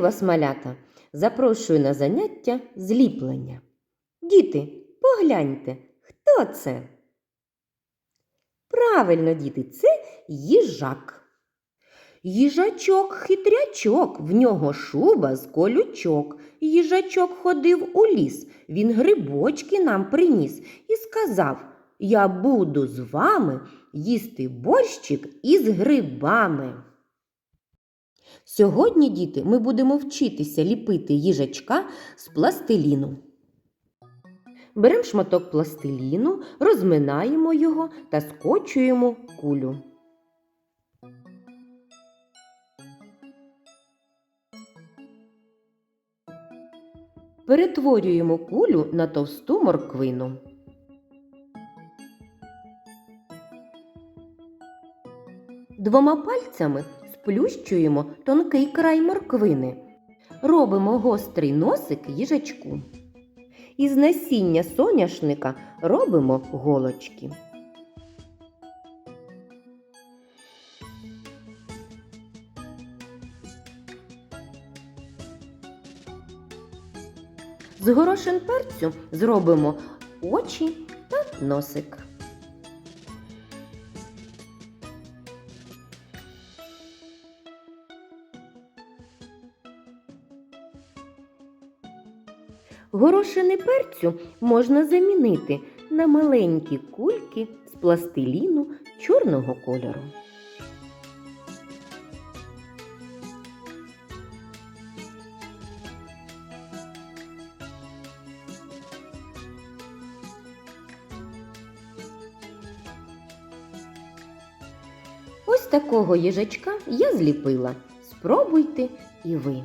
вас, малята, запрошую на заняття зліплення. Діти, погляньте, хто це? Правильно, діти, це їжак. Їжачок хитрячок, в нього шуба з колючок. Їжачок ходив у ліс, він грибочки нам приніс і сказав: Я буду з вами їсти борщик із грибами. Сьогодні, діти, ми будемо вчитися ліпити їжачка з пластиліну. Беремо шматок пластиліну, розминаємо його та скочуємо кулю. Перетворюємо кулю на товсту морквину. Двома пальцями сплющуємо тонкий край морквини. Робимо гострий носик їжачку. Із насіння соняшника робимо голочки. З горошин перцю зробимо очі та носик. Горошини перцю можна замінити на маленькі кульки з пластиліну чорного кольору. Ось такого їжачка я зліпила. Спробуйте і ви.